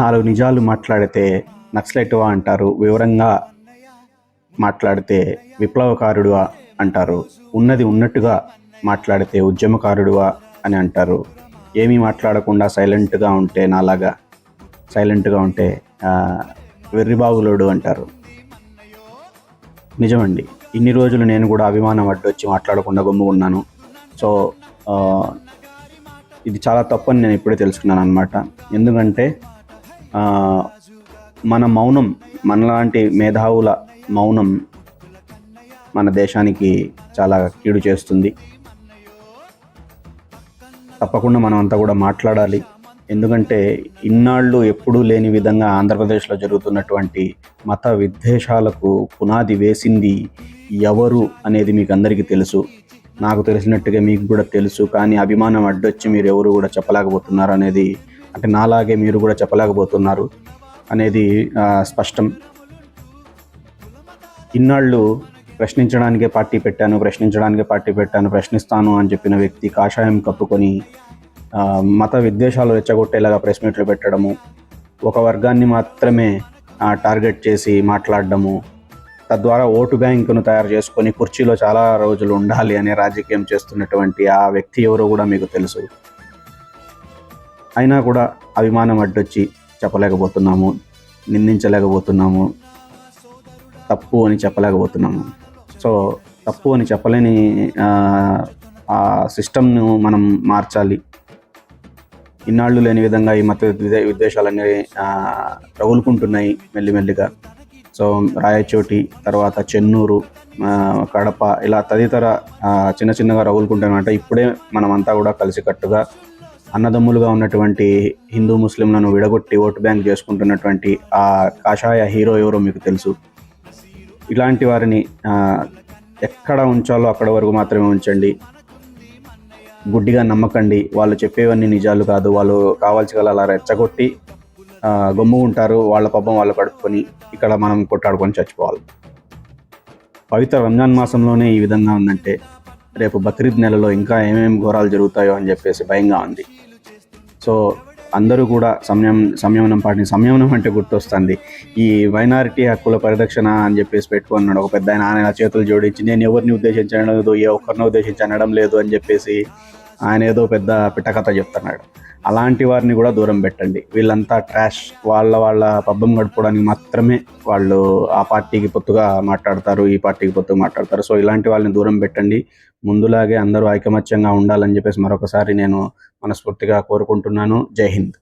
నాలుగు నిజాలు మాట్లాడితే నక్సలైట్వా అంటారు వివరంగా మాట్లాడితే విప్లవకారుడువా అంటారు ఉన్నది ఉన్నట్టుగా మాట్లాడితే ఉద్యమకారుడువా అని అంటారు. ఏమీ మాట్లాడకుండా సైలెంట్గా ఉంటే నాలాగా సైలెంట్గా ఉంటే వెర్రిబాబులోడు వెర్రిబాగులోడు అంటారు. నిజమండి. ఇన్ని రోజులు నేను కూడా అభిమానం అడ్డొచ్చి మాట్లాడకుండా గమ్ముకున్నాను సో ఇది చాలా తప్పని నేను ఇప్పుడే తెలుసుకున్నాను అనమాట ఎందుకంటే మన మౌనం మనలాంటి మేధావుల మౌనం మన దేశానికి చాలా కీడు చేస్తుంది. తప్పకుండా మనం అంతా కూడా మాట్లాడాలి. ఎందుకంటే ఇన్నాళ్ళు ఎప్పుడూ లేని విధంగా ఆంధ్రప్రదేశ్లో జరుగుతున్నటువంటి మత విద్వేషాలకు పునాది వేసింది ఎవరు అనేది మీకు అందరికీ తెలుసు. నాకు తెలిసినట్టుగా మీకు కూడా తెలుసు. కానీ అభిమానం అడ్డొచ్చి మీరు ఎవరు కూడా చెప్పలేకపోతున్నారు అనేది అంటే నాలాగే మీరు కూడా చెప్పలేకపోతున్నారు అనేది స్పష్టం. ఇన్నాళ్ళు ప్రశ్నించడానికే పార్టీ పెట్టాను ప్రశ్నించడానికే పార్టీ పెట్టాను ప్రశ్నిస్తాను అని చెప్పిన వ్యక్తి కాషాయం కప్పుకొని మత విద్వేషాలు రెచ్చగొట్టేలాగా ప్రెస్ మీట్లు పెట్టడము ఒక వర్గాన్ని మాత్రమే టార్గెట్ చేసి మాట్లాడడము తద్వారా ఓటు బ్యాంకును తయారు చేసుకొని కుర్చీలో చాలా రోజులు ఉండాలి అనే రాజకీయం చేస్తున్నటువంటి ఆ వ్యక్తి ఎవరో కూడా మీకు తెలుసు. అయినా కూడా అభిమానం అడ్డొచ్చి చెప్పలేకపోతున్నాము నిందించలేకపోతున్నాము. తప్పు అని చెప్పలేకపోతున్నాము. సో తప్పు అని చెప్పలేని ఆ, సిస్టమ్ను మనం మార్చాలి. ఇన్నాళ్ళు లేని విధంగా ఈ మత విద్వేషాలన్నీ రగులుకుంటున్నాయి మెల్లిమెల్లిగా. సో రాయచోటి తర్వాత చెన్నూరు కడప ఇలా తదితర చిన్న చిన్నగా రగులుకుంటామంటే ఇప్పుడే మనమంతా కూడా కలిసికట్టుగా అన్నదమ్ములుగా ఉన్నటువంటి హిందూ ముస్లింలను విడగొట్టి ఓటు బ్యాంక్ చేసుకుంటున్నటువంటి ఆ కాషాయ హీరో ఎవరో మీకు తెలుసు. ఇలాంటి వారిని ఎక్కడ ఉంచాలో అక్కడ వరకు మాత్రమే ఉంచండి. గుడ్డిగా నమ్మకండి. వాళ్ళు చెప్పేవన్నీ నిజాలు కాదు. వాళ్ళు కావాల్సి అలా రెచ్చగొట్టి ఆ, గమ్ము ఉంటారు. వాళ్ళ పాపం వాళ్ళు కడుక్కొని ఇక్కడ మనం కొట్టాడుకొని చచ్చిపోవాలి. పవిత్ర రంజాన్ మాసంలోనే ఈ విధంగా ఉందంటే రేపు బక్రీద్ నెలలో ఇంకా ఏమేమి ఘోరాలు జరుగుతాయో అని చెప్పేసి భయంగా ఉంది. సో అందరూ కూడా సంయమ సంయమనం పాటిని సంయమనం అంటే గుర్తొస్తుంది. ఈ మైనారిటీ హక్కుల పరిరక్షణ అని చెప్పేసి పెట్టుకున్నాడు ఒక పెద్ద ఆయన ఆయన చేతులు జోడించి నేను ఎవరిని ఉద్దేశించడం లేదు ఏ ఒక్కరిని ఉద్దేశించి అనడం లేదు అని చెప్పేసి ఆయన ఏదో పెద్ద పిట్టకథ చెప్తున్నాడు. అలాంటి వారిని కూడా దూరం పెట్టండి. వీళ్ళంతా ట్రాష్ వాళ్ళ వాళ్ళ పబ్బం గడుపుకోవడానికి మాత్రమే వాళ్ళు ఆ పార్టీకి పొత్తుగా మాట్లాడతారు ఈ పార్టీకి పొత్తుగా మాట్లాడతారు. సో ఇలాంటి వాళ్ళని దూరం పెట్టండి. ముందులాగే అందరూ ఐకమత్యంగా ఉండాలని చెప్పేసి మరొకసారి నేను మనస్ఫూర్తిగా కోరుకుంటున్నాను. జై హింద్.